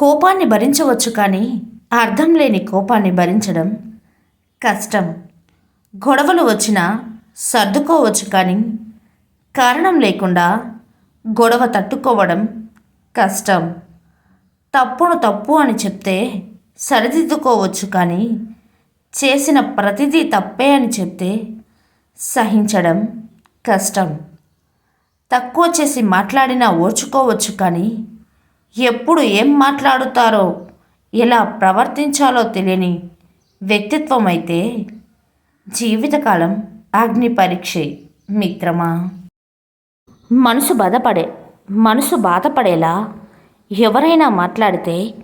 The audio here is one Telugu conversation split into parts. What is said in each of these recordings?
కోపాన్ని భరించవచ్చు కానీ అర్థం లేని కోపాన్ని భరించడం కష్టం. గొడవలు వచ్చినా సర్దుకోవచ్చు కానీ కారణం లేకుండా గొడవ తట్టుకోవడం కష్టం. తప్పును తప్పు అని చెప్తే సరిదిద్దుకోవచ్చు కానీ చేసిన ప్రతిదీ తప్పే అని చెప్తే సహించడం కష్టం. తక్కువ చేసి మాట్లాడినా ఓర్చుకోవచ్చు కానీ ఎప్పుడు ఏం మాట్లాడుతారో ఎలా ప్రవర్తించాలో తెలియని వ్యక్తిత్వం అయితే జీవితకాలం అగ్ని పరీక్షే మిత్రమా? మనసు బాధపడే మనసు బాధపడేలా ఎవరైనా మాట్లాడితే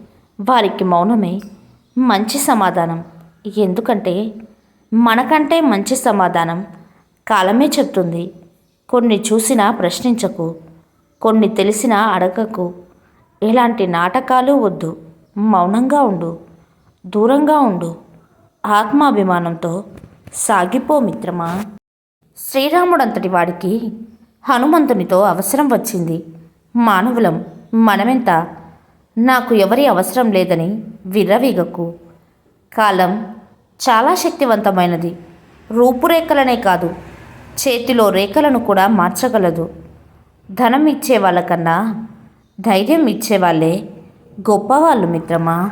వారికి మౌనమే మంచి సమాధానం. ఎందుకంటే మనకంటే మంచి సమాధానం కాలమే చెప్తుంది. కొన్ని చూసినా ప్రశ్నించకు కొన్ని తెలిసినా అడగకు ఎలాంటి నాటకాలు వద్దు. మౌనంగా ఉండు. దూరంగా ఉండు. ఆత్మాభిమానంతో సాగిపో మిత్రమా. శ్రీరాముడంతటి వాడికి హనుమంతునితో అవసరం వచ్చింది. మానవులం మనమెంత? నాకు ఎవరి అవసరం లేదని విర్రవీగకు. కాలం చాలా శక్తివంతమైనది. రూపురేఖలనే కాదు చేతిలో రేఖలను కూడా మార్చగలదు. ధనం ఇచ్చే వాళ్ళకన్నా ధైర్యం ఇచ్చేవాళ్ళే గొప్పవాళ్ళు మిత్రమా?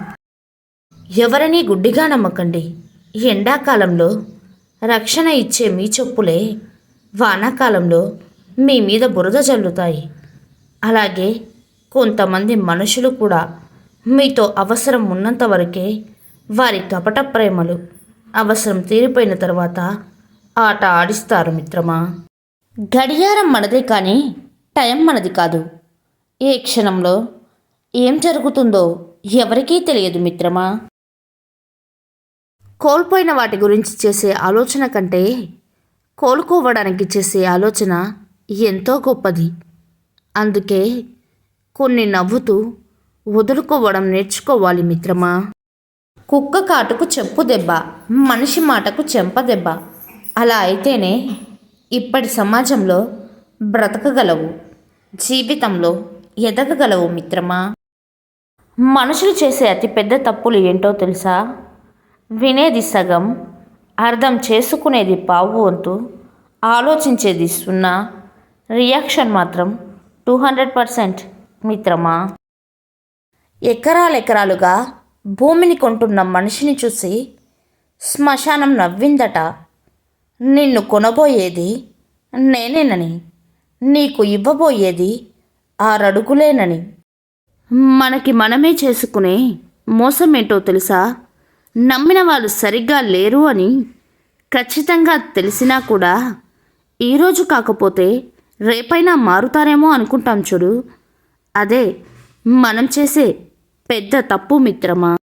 ఎవరిని గుడ్డిగా నమ్మకండి. ఎండాకాలంలో రక్షణ ఇచ్చే మీ చెప్పులే. వానాకాలంలో మీ మీద బురద జల్లుతాయి. అలాగే కొంతమంది మనుషులు కూడా మీతో అవసరం ఉన్నంత వరకే వారి కపట ప్రేమలు అవసరం తీరిపోయిన తర్వాత ఆట ఆడిస్తారు మిత్రమా? గడియారం మనదే కానీ టైం మనది కాదు. ఏ క్షణంలో? ఏం జరుగుతుందో ఎవరికీ తెలియదు మిత్రమా? కోల్పోయిన వాటి గురించి చేసే ఆలోచన కంటే కోలుకోవడానికి చేసే ఆలోచన ఎంతో గొప్పది. అందుకే కొన్ని నవ్వుతూ వదులుకోవడం నేర్చుకోవాలి మిత్రమా? కుక్క కాటుకు చెప్పు దెబ్బ మనిషి మాటకు చెంప దెబ్బ. అలా అయితేనే ఇప్పటి సమాజంలో బ్రతకగలవు. జీవితంలో ఎదగగలవు మిత్రమా? మనుషులు చేసే అతిపెద్ద తప్పులు ఏంటో తెలుసా? వినేది సగం అర్థం చేసుకునేది పావు వంతు ఆలోచించేది సున్నా. రియాక్షన్ మాత్రం టూ హండ్రెడ్ పర్సెంట్ మిత్రమా? ఎకరాలెకరాలుగా భూమిని కొంటున్న మనిషిని చూసి శ్మశానం నవ్విందట. నిన్ను కొనబోయేది నేనేనని నీకు ఇవ్వబోయేది ఆరడుగులేనని. మనకి మనమే చేసుకునే మోసం ఏంటో తెలుసా? నమ్మిన వాళ్ళు సరిగ్గా లేరు అని ఖచ్చితంగా తెలిసినా కూడా ఈరోజు కాకపోతే రేపైనా మారుతారేమో అనుకుంటాం చూడు. అదే మనం చేసే పెద్ద తప్పు మిత్రమా?